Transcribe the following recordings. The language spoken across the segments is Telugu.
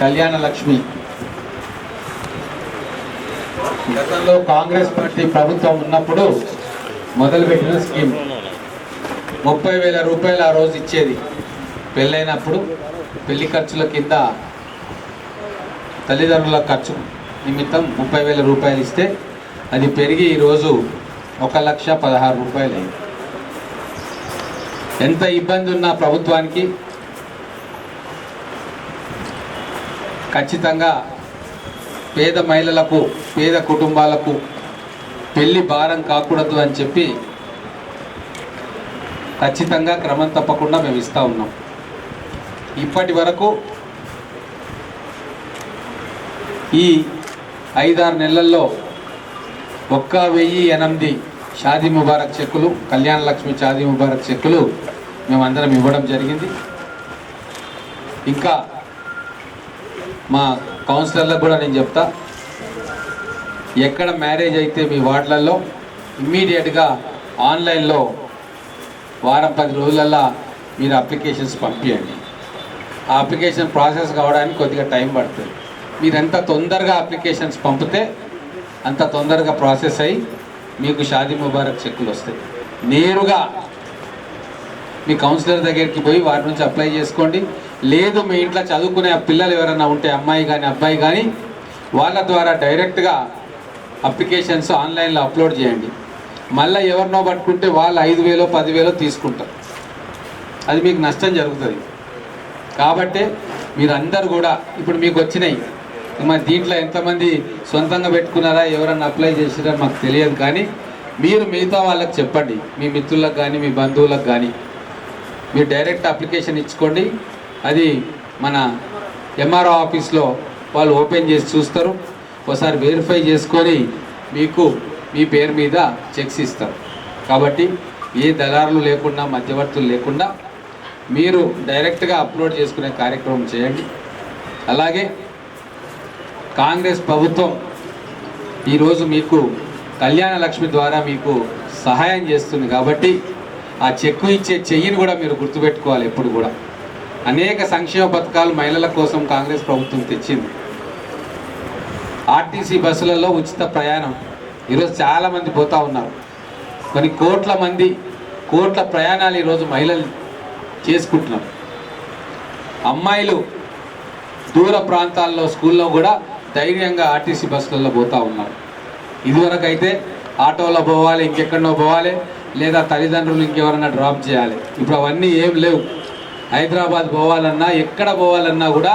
కళ్యాణ లక్ష్మి. గతంలో కాంగ్రెస్ పార్టీ ప్రభుత్వం ఉన్నప్పుడు మొదలుపెట్టిన స్కీమ్. ముప్పై వేల రూపాయలు ఆ రోజు ఇచ్చేది. పెళ్ళైనప్పుడు పెళ్ళి ఖర్చుల కింద తల్లిదండ్రుల ఖర్చు నిమిత్తం ముప్పై వేల రూపాయలు ఇస్తే అది పెరిగి ఈరోజు ఒక లక్ష పదహారు రూపాయలు అయింది ఎంత ఇబ్బంది ఉన్నా ప్రభుత్వానికి ఖచ్చితంగా పేద మహిళలకు పేద కుటుంబాలకు పెళ్ళి భారం కాకూడదు అని చెప్పి ఖచ్చితంగా క్రమం తప్పకుండా మేము ఇస్తూ ఉన్నాం. ఇప్పటి వరకు ఈ ఐదారు నెలల్లో ఒక్క వెయ్యి ఎనిమిది షాదీ ముబారక్ చెక్కులు కళ్యాణ లక్ష్మి షాదీ ముబారక్ చెక్కులు మేమందరం ఇవ్వడం జరిగింది. ఇంకా మా కౌన్సిలర్లకు కూడా నేను చెప్తా. ఎక్కడ మ్యారేజ్ అయితే మీ వార్డులలో ఇమ్మీడియట్గా ఆన్లైన్లో వారం పది రోజులల్లో మీరు అప్లికేషన్స్ పంపించండి ఆ అప్లికేషన్ ప్రాసెస్ కావడానికి కొద్దిగా టైం పడుతుంది. మీరు ఎంత తొందరగా అప్లికేషన్స్ పంపితే అంత తొందరగా ప్రాసెస్ అయ్యి మీకు షాదీ ముబారక్ చెక్కులు వస్తాయి. నేరుగా మీ కౌన్సిలర్ దగ్గరికి పోయి వారి నుంచి అప్లై చేసుకోండి. లేదు మీ ఇంట్లో చదువుకునే పిల్లలు ఎవరైనా ఉంటే అమ్మాయి కానీ అబ్బాయి కానీ వాళ్ళ ద్వారా డైరెక్ట్గా అప్లికేషన్స్ ఆన్లైన్లో అప్లోడ్ చేయండి. మళ్ళీ ఎవరినో పట్టుకుంటే వాళ్ళు ఐదు వేలో పదివేలో తీసుకుంటారు. అది మీకు నష్టం జరుగుతుంది. కాబట్టి మీరందరూ కూడా ఇప్పుడు మీకు వచ్చినాయి. మరి దీంట్లో ఎంతమంది సొంతంగా పెట్టుకున్నారా ఎవరన్నా అప్లై చేసిరా మాకు తెలియదు కానీ మీరు మిగతా వాళ్ళకి చెప్పండి. మీ మిత్రులకు కానీ మీ బంధువులకు కానీ మీరు డైరెక్ట్ అప్లికేషన్ ఇచ్చుకోండి. అది మన ఎంఆర్ఓ ఆఫీస్లో వాళ్ళు ఓపెన్ చేసి చూస్తారు. ఒకసారి వెరిఫై చేసుకొని మీకు మీ పేరు మీద చెక్స్ ఇస్తారు. కాబట్టి ఏ దళారులు లేకుండా మధ్యవర్తులు లేకుండా మీరు డైరెక్ట్గా అప్లోడ్ చేసుకునే కార్యక్రమం చేయండి. అలాగే కాంగ్రెస్ ప్రభుత్వం ఈరోజు మీకు కళ్యాణ లక్ష్మి ద్వారా మీకు సహాయం చేస్తుంది కాబట్టి ఆ చెక్కు ఇచ్చే చెయ్యిని కూడా మీరు గుర్తుపెట్టుకోవాలి ఎప్పుడు కూడా. అనేక సంక్షేమ పథకాలు మహిళల కోసం కాంగ్రెస్ ప్రభుత్వం తెచ్చింది. ఆర్టీసీ బస్సులలో ఉచిత ప్రయాణం. ఈరోజు చాలామంది పోతూ ఉన్నారు. కొన్ని కోట్ల మంది కోట్ల ప్రయాణాలు ఈరోజు మహిళలు చేసుకుంటున్నారు. అమ్మాయిలు దూర ప్రాంతాల్లో స్కూల్లో కూడా ధైర్యంగా ఆర్టీసీ బస్సులలో పోతూ ఉన్నారు. ఇదివరకు అయితే ఆటోలో పోవాలి ఇంకెక్కడో పోవాలి లేదా తల్లిదండ్రులు ఇంకెవరన్నా డ్రాప్ చేయాలి. ఇప్పుడు అవన్నీ ఏం లేవు. హైదరాబాద్ పోవాలన్నా ఎక్కడ పోవాలన్నా కూడా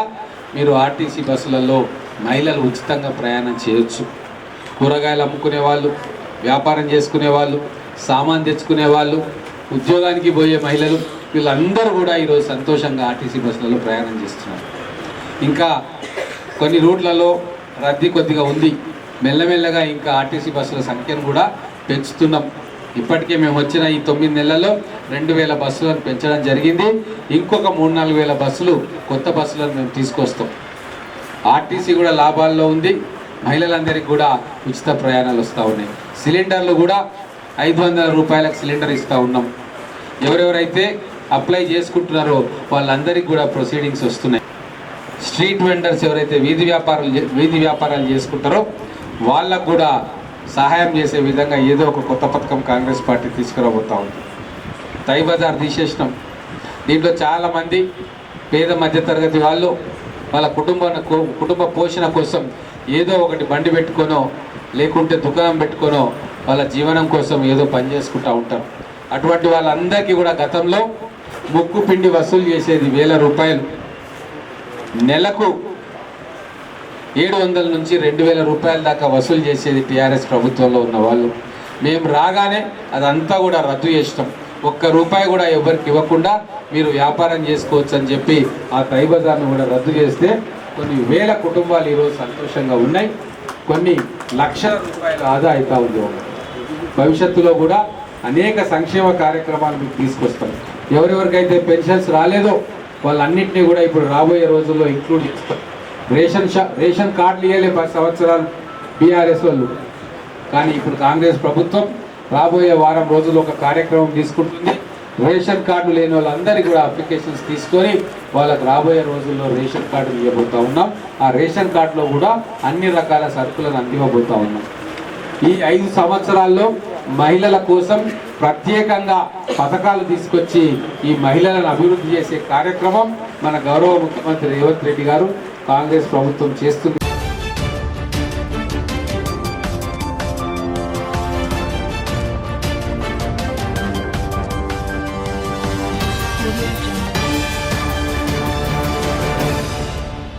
మీరు ఆర్టీసీ బస్సులలో మహిళలు ఉచితంగా ప్రయాణం చేయొచ్చు. కూరగాయలు అమ్ముకునే వాళ్ళు వ్యాపారం చేసుకునే వాళ్ళు సామాన్ తెచ్చుకునే వాళ్ళు ఉద్యోగానికి పోయే మహిళలు వీళ్ళందరూ కూడా ఈరోజు సంతోషంగా ఆర్టీసీ బస్సులలో ప్రయాణం చేస్తున్నారు. ఇంకా కొన్ని రూట్లలో రద్దీ కొద్దిగా ఉంది. మెల్లమెల్లగా ఇంకా ఆర్టీసీ బస్సుల సంఖ్యను కూడా పెంచుతున్నాం. ఇప్పటికే మేము వచ్చిన ఈ తొమ్మిది నెలల్లో రెండు వేల బస్సులను పెంచడం జరిగింది. ఇంకొక మూడు నాలుగు వేల బస్సులు కొత్త బస్సులను మేము తీసుకొస్తాం. ఆర్టీసీ కూడా లాభాల్లో ఉంది. మహిళలందరికీ కూడా ఉచిత ప్రయాణాలు వస్తూ ఉన్నాయి. సిలిండర్లు కూడా ఐదు వందల రూపాయలకు సిలిండర్ ఇస్తూ ఉన్నాం. ఎవరెవరైతే అప్లై చేసుకుంటున్నారో వాళ్ళందరికీ కూడా ప్రొసీడింగ్స్ వస్తున్నాయి. స్ట్రీట్ వెండర్స్ ఎవరైతే వీధి వ్యాపారాలు చే- వీధి వ్యాపారాలు చేసుకుంటారో వాళ్ళకు కూడా సహాయం చేసే విధంగా ఏదో ఒక కొత్త పథకం కాంగ్రెస్ పార్టీ తీసుకురాబోతా ఉంది. తై బజార్ తీసేసినాం. దీంట్లో చాలామంది పేద మధ్యతరగతి వాళ్ళు వాళ్ళ కుటుంబాన్ని కుటుంబ పోషణ కోసం ఏదో ఒకటి బండి పెట్టుకోనో లేకుంటే దుకాణం పెట్టుకోనో వాళ్ళ జీవనం కోసం ఏదో పని చేసుకుంటూ ఉంటారు. అటువంటి వాళ్ళందరికీ కూడా గతంలో ముక్కు పిండి వసూలు చేసేది వేల రూపాయలు. నెలకు ఏడు వందల నుంచి రెండు వేల రూపాయల దాకా వసూలు చేసేది టీఆర్ఎస్ ప్రభుత్వంలో ఉన్న వాళ్ళు. మేము రాగానే అదంతా కూడా రద్దు చేసినాం. ఒక్క రూపాయి కూడా ఎవరికి ఇవ్వకుండా మీరు వ్యాపారం చేసుకోవచ్చు అని చెప్పి ఆ తై బజార్ను కూడా రద్దు చేస్తే కొన్ని వేల కుటుంబాలు ఈరోజు సంతోషంగా ఉన్నాయి. కొన్ని లక్షల రూపాయల ఆదా అవుతా ఉంది. భవిష్యత్తులో కూడా అనేక సంక్షేమ కార్యక్రమాలు మీకు తీసుకొస్తాం. ఎవరెవరికైతే పెన్షన్స్ రాలేదో వాళ్ళన్నింటినీ కూడా ఇప్పుడు రాబోయే రోజుల్లో ఇంక్లూడ్ చేస్తాం. రేషన్ షా రేషన్ కార్డులు ఇవ్వలే పది సంవత్సరాలు బీఆర్ఎస్ వాళ్ళు. కానీ ఇప్పుడు కాంగ్రెస్ ప్రభుత్వం రాబోయే వారం రోజులు ఒక కార్యక్రమం తీసుకుంటుంది. రేషన్ కార్డు లేని వాళ్ళందరికీ కూడా అప్లికేషన్స్ తీసుకొని వాళ్ళకి రాబోయే రోజుల్లో రేషన్ కార్డులు ఇవ్వబోతూ ఉన్నాం. ఆ రేషన్ కార్డులో కూడా అన్ని రకాల సరుకులను అందివ్వబోతూ ఉన్నాం. ఈ ఐదు సంవత్సరాల్లో మహిళల కోసం ప్రత్యేకంగా పథకాలు తీసుకొచ్చి ఈ మహిళలను అభివృద్ధి చేసే కార్యక్రమం మన గౌరవ ముఖ్యమంత్రి రేవంత్ రెడ్డి గారు కాంగ్రెస్ ప్రభుత్వం చేస్తుంది